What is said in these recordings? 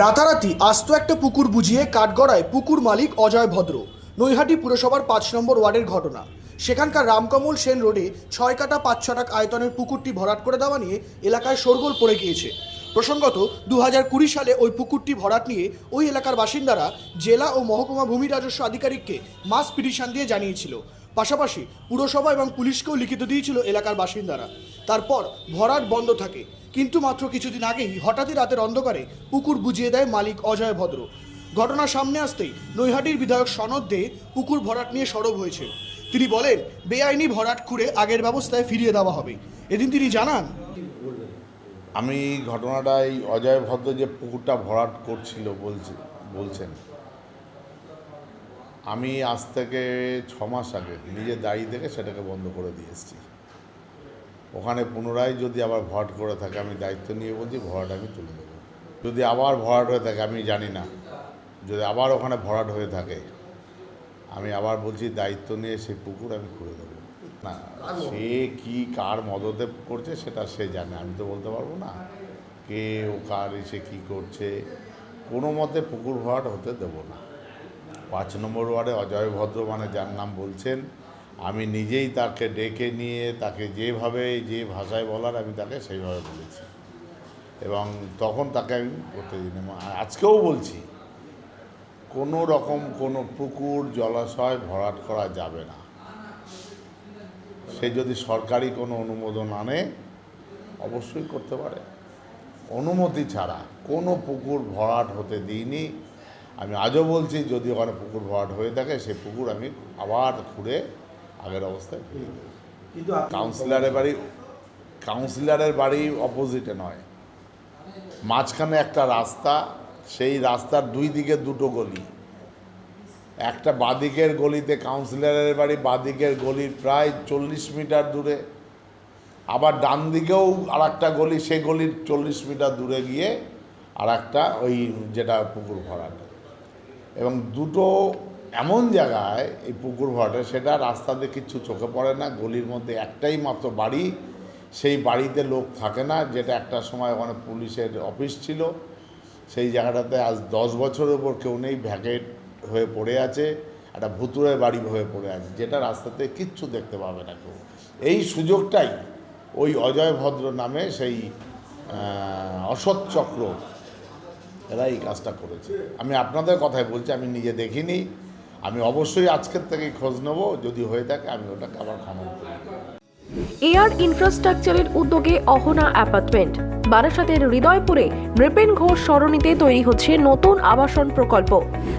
রাতারাতি আস্ত একটা পুকুর বুঝিয়ে কাঠগড়ায় পুকুর মালিক অজয় ভদ্র। নৈহাটি পুরসভার পাঁচ নম্বর ওয়ার্ডের ঘটনা। সেখানকার রামকমল সেন রোডে ছয় কাটা পাঁচ ছটাক আয়তনের পুকুরটি ভরাট করে দেওয়া নিয়ে এলাকায় শোরগোল পড়ে গিয়েছে। প্রসঙ্গত দু কুড়ি সালে ওই পুকুরটি ভরাট নিয়ে ওই এলাকার বাসিন্দারা জেলা ও মহকুমা ভূমি রাজস্ব আধিকারিককে মাস পিটিশন দিয়ে জানিয়েছিল। পাশাপাশি পুরসভা এবং পুলিশকেও লিখিত দিয়েছিল এলাকার বাসিন্দারা। তারপর ভরাট বন্ধ থাকে। কিন্তু মাত্র কিছুদিন আগেই হঠাৎই রাতের অন্ধকারে পুকুর বুঝিয়ে দেয় মালিক অজয় ভদ্র। ঘটনা সামনে আসতেই নৈহাটির বিধায়ক সনদ দে পুকুর ভরাট নিয়ে সরব হয়েছে। তিনি বলেন, বেআইনি ভরাট খুঁড়ে আগের ব্যবস্থায় ফিরিয়ে দেওয়া হবে। এদিন তিনি জানান, আমি ঘটনাটা এই অজয় ভদ্র যে পুকুরটা ভরাট করছিল বলছে, বলছেন, আমি আজ থেকে ছ মাস আগে নিজের দায়ী থেকে সেটাকে বন্ধ করে দিয়ে এসেছি। ওখানে পুনরায় যদি আবার ভরাট করে থাকে, আমি দায়িত্ব নিয়ে বলছি ভরাট আমি তুলে দেবো। যদি আবার ভরাট হয়ে থাকে, আমি জানি না। যদি আবার ওখানে ভরাট হয়ে থাকে, আমি আবার বলছি, দায়িত্ব নিয়ে সেই পুকুর আমি খুলে দেবো। না, সে কি, কার মদতে করছে, সেটা সে জানে। আমি তো বলতে পারব না। কে, ও কার এসে কী করছে, কোনো মতে পুকুর ভরাট হতে দেবো না। পাঁচ নম্বর ওয়ার্ডে অজয় ভদ্র মানে যার নাম বলছেন আমি নিজেই তাকে ডেকে নিয়ে, তাকে যেভাবে, যে ভাষায় বলার আমি তাকে সেইভাবে বলেছি। এবং তখন তাকে আমি করতে দিই আজকেও বলছি, কোনো রকম কোনো পুকুর, জলাশয় ভরাট করা যাবে না। সে যদি সরকারি কোনো অনুমোদন আনে, অবশ্যই করতে পারে। অনুমতি ছাড়া কোনো পুকুর ভরাট হতে দিইনি। আমি আজও বলছি, যদি ওখানে পুকুর ভরাট হয়ে থাকে, সে পুকুর আমি আবার খুঁড়ে আগের অবস্থায়? ফিরিয়ে দেবো কিন্তু কাউন্সিলরের বাড়ি কাউন্সিলরের বাড়ি অপোজিটে নয়। মাঝখানে একটা রাস্তা সেই রাস্তার দুই দিকে দুটো গলি। একটা বাদিকের গলিতে কাউন্সিলরের বাড়ি বাদিকের গলির প্রায় চল্লিশ মিটার দূরে। আবার ডান দিকেও আর একটা গলি সেই গলির চল্লিশ মিটার দূরে গিয়ে আর একটা ওই যেটা পুকুর ভরাট। এবং দুটো এমন জায়গায় এই পুকুর ভরাটে সেটা রাস্তাতে কিচ্ছু চোখে পড়ে না, গলির মধ্যে একটাই মাত্র বাড়ি। সেই বাড়িতে লোক থাকে না, যেটা একটা সময় ওখানে পুলিশের অফিস ছিল। সেই জায়গাটাতে আজ দশ বছরের উপর কেউ নেই, ভ্যাকেট হয়ে পড়ে আছে, একটা ভুতুরের বাড়ি হয়ে পড়ে আছে, যেটা রাস্তাতে কিচ্ছু দেখতে পাবে না কেউ। এই সুযোগটাই ওই অজয় ভদ্র নামে সেই অসৎ চক্র, এরা এই কাজটা করেছে। আমি আপনাদের কথাই বলছি, আমি নিজে দেখিনি। আমি অবশ্যই আজকের থেকেই খোঁজ নেব, যদি হয়ে থাকে আমি ওটাকে আবার খনন করি। এয়ার ইনফ্রাস্ট্রাকচারের উদ্যোগে অহনা অ্যাপার্টমেন্ট। বারাসাতের হৃদয়পুরে নৃপেন ঘোষ সরণিতে তৈরি হচ্ছে নতুন আবাসন প্রকল্প।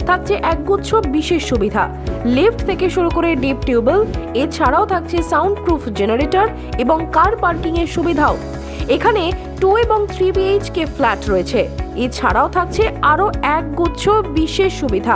থাকছে একগুচ্ছ বিশেষ সুবিধা। লিফট থেকে শুরু করে ডিপ টিউবওয়েল, এছাড়াও থাকছে সাউন্ড প্রুফ জেনারেটর এবং কার পার্কিং এর সুবিধাও। এখানে টু এবং থ্রি বিএইচকে ফ্ল্যাট রয়েছে। এছাড়াও থাকছে আরও একগুচ্ছ বিশেষ সুবিধা।